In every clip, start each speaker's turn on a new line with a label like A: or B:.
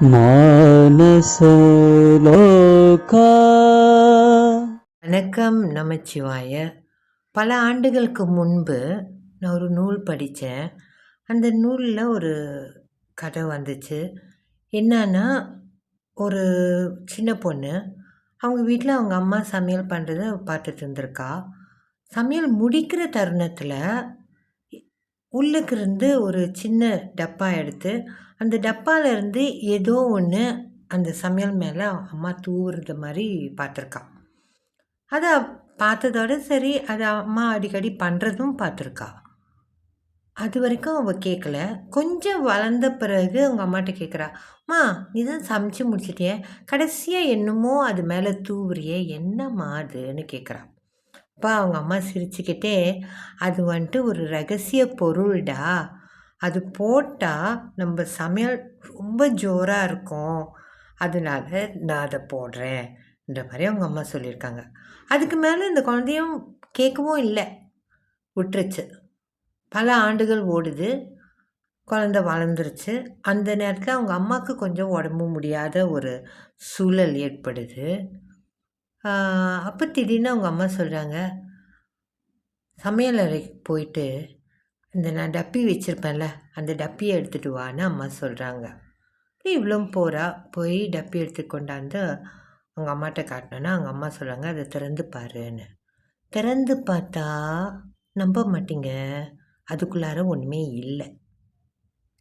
A: மானசலோகா.
B: வணக்கம் நமச்சிவாய. பல ஆண்டுகளுக்கு முன்பு நான் ஒரு நூல் படித்தேன். அந்த நூலில் ஒரு கதை வந்துச்சு. என்னன்னா ஒரு சின்ன பொண்ணு அவங்க வீட்டில் அவங்க அம்மா சமையல் பண்ணுறத பார்த்துட்டு இருந்திருக்கா. சமையல் முடிக்கிற தருணத்தில் உள்ளுக்கு இருந்து ஒரு சின்ன டப்பா எடுத்து அந்த டப்பாவிலேருந்து இருந்து ஏதோ ஒன்று அந்த சமையல் மேலே அம்மா தூவுறது மாதிரி பார்த்துருக்கா அதை பார்த்ததோட சரி அதை அம்மா அடிக்கடி பண்ணுறதும் பார்த்துருக்கா அது வரைக்கும் அவள் கேட்கல கொஞ்சம் வளர்ந்த பிறகு அவங்க அம்மாட்ட கேட்குறா அம்மா நீ தான் சமைச்சு முடிச்சிட்டியே கடைசியாக என்னமோ அது மேலே தூவுறியே என்னம்மா அதுன்னு கேட்குறா அப்போ அவங்க அம்மா சிரிச்சுக்கிட்டே அது வந்துட்டு ஒரு ரகசிய பொருள்டா. அது போட்டால் நம்ம சமையல் ரொம்ப ஜோராக இருக்கும். அதனால நான் அதை போடுறேன்ற மாதிரி அவங்க அம்மா சொல்லியிருக்காங்க. அதுக்கு மேலே இந்த குழந்தையும் கேட்கவும் இல்லை. விட்டுருச்சு. பல ஆண்டுகள் ஓடுது. குழந்த வளர்ந்துருச்சு. அந்த நேரத்தில் அவங்க அம்மாவுக்கு கொஞ்சம் உடம்பு முடியாத ஒரு சூழல் ஏற்படுது. அப்போ திடீர்னு அவங்க அம்மா சொல்கிறாங்க சமையல் அறைக்கு போயிட்டு இந்த நான் டப்பி வச்சுருப்பேன்ல அந்த டப்பியை எடுத்துகிட்டு வான்னு அம்மா சொல்கிறாங்க இவ்வளோ போகிறா போய் டப்பி எடுத்து கொண்டாந்து அவங்க அம்மாட்ட காட்டினோன்னா அவங்க அம்மா சொல்கிறாங்க அதை திறந்து பாருன்னு. திறந்து பார்த்தா நம்ப மாட்டீங்க அதுக்குள்ளார ஒன்றுமே இல்லை.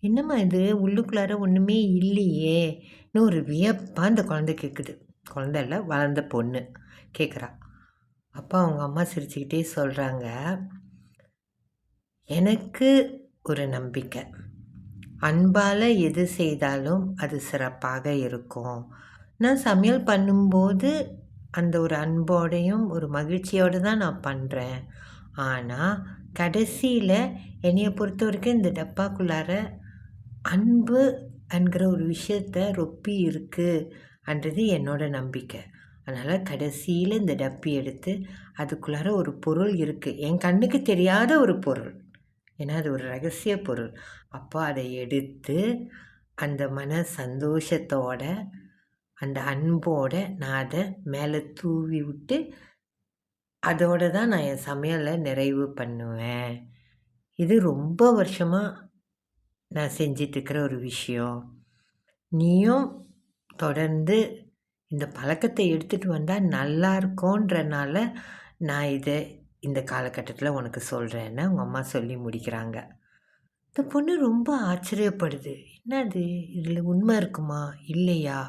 B: என்னம்மா இது? உள்ளுக்குள்ளார ஒன்றுமே இல்லையே இன்னும் ஒரு வியப்பாக அந்த குழந்தை கேட்குது குழந்தை இல்லை வளர்ந்த பொண்ணு கேட்குறா அப்பா அவங்க அம்மா சிரிச்சுக்கிட்டே சொல்கிறாங்க எனக்கு ஒரு நம்பிக்கை. அன்பால் எது செய்தாலும் அது சிறப்பாக இருக்கும். நான் சமையல் பண்ணும்போது அந்த ஒரு அன்போடையும் ஒரு மகிழ்ச்சியோடு தான் நான் பண்ணுறேன் ஆனால் கடைசியில் என்னையை பொறுத்த வரைக்கும் இந்த டப்பாக்குள்ளார அன்பு என்கிற ஒரு விஷயத்த ரொப்பி இருக்குன்றது என்னோட நம்பிக்கை. அதனால் கடைசியில் இந்த டப்பி எடுத்து அதுக்குள்ளார ஒரு பொருள் இருக்குது என் கண்ணுக்கு தெரியாத ஒரு பொருள். ஏன்னா அது ஒரு ரகசிய பொருள். அப்போ அதை எடுத்து அந்த மன சந்தோஷத்தோட அந்த அன்போட நான் அதை மேலே தூவி விட்டு அதோடு தான் நான் என் சமையலை நிறைவு பண்ணுவேன். இது ரொம்ப வருஷமாக நான் செஞ்சிட்ருக்கிற ஒரு விஷயம். நீயும் தொடர்ந்து இந்த பழக்கத்தை எடுத்துகிட்டு வந்தால் நல்லாயிருக்கோன்றனால நான் இதை இந்த காலகட்டத்தில் உனக்கு சொல்கிறேன்னு அவங்க அம்மா சொல்லி முடிக்கிறாங்க. இந்த பொண்ணு ரொம்ப ஆச்சரியப்படுது. என்னது? இதில் உண்மை இருக்குமா? இல்லையா?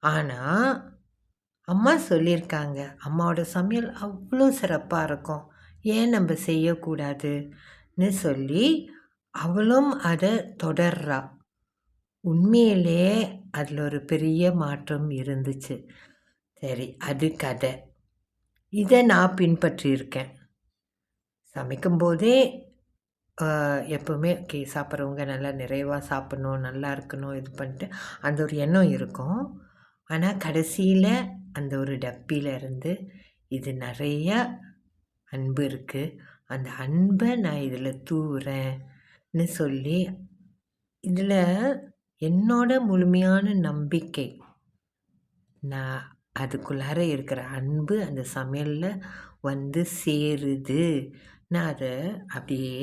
B: ஆனால் அம்மா சொல்லியிருக்காங்க. அம்மாவோட சமையல் அவ்வளோ சிறப்பாக இருக்கும். ஏன் நம்ம செய்யக்கூடாதுன்னு சொல்லி அவளும் அதை தொடர்றா. உண்மையிலே அதில் ஒரு பெரிய மாற்றம் இருந்துச்சு. சரி அது கதை. இதை நான் பின்பற்றியிருக்கேன். சமைக்கும்போதே எப்போவுமே ஓகே சாப்பிட்றவங்க நல்லா நிறைவாக சாப்பிட்ணும் நல்லா இருக்கணும் இது பண்ணிட்டு அந்த ஒரு எண்ணம் இருக்கும். ஆனால் கடைசியில் அந்த ஒரு டப்பியில் இருந்து இது நிறையா அன்பு இருக்குது அந்த அன்பை நான் இதில் தூவுறேன்னு சொல்லி இதில் என்னோட முழுமையான நம்பிக்கை. நான் அதுக்குள்ளார இருக்கிற அன்பு அந்த சமையலில் வந்து சேருது. நான் அதை அப்படியே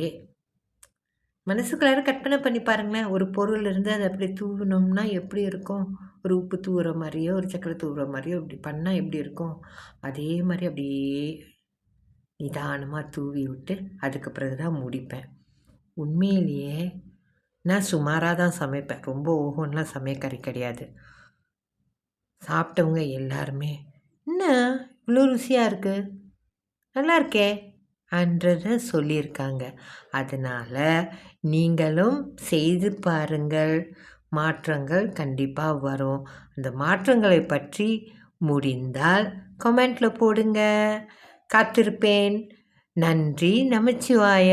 B: மனசுக்குள்ளார கற்பனை பண்ணி பாருங்களேன். ஒரு பொருள் இருந்து அதை அப்படி தூவினோம்னா எப்படி இருக்கும்? ஒரு உப்பு தூவுற மாதிரியோ ஒரு சக்கரை தூவுற மாதிரியோ இப்படி பண்ணால் எப்படி இருக்கும்? அதே மாதிரி அப்படியே நிதானமாக தூவி விட்டு அதுக்கு பிறகு தான் முடிப்பேன். உண்மையிலேயே நான் சுமாராக தான் சமைப்பேன். ரொம்ப ஓஹோன்லாம் சமையக்கறி கிடையாது. சாப்பிட்டவங்க எல்லாருமே என்ன? இவ்வளோ ருசியாக இருக்குது நல்லா இருக்கே? அன்றதை சொல்லியிருக்காங்க. அதனால் நீங்களும் செய்து பாருங்கள். மாற்றங்கள் கண்டிப்பாக வரும். அந்த மாற்றங்களை பற்றி முடிந்தால் கமெண்டில் போடுங்க. காத்திருப்பேன். நன்றி நமச்சிவாய.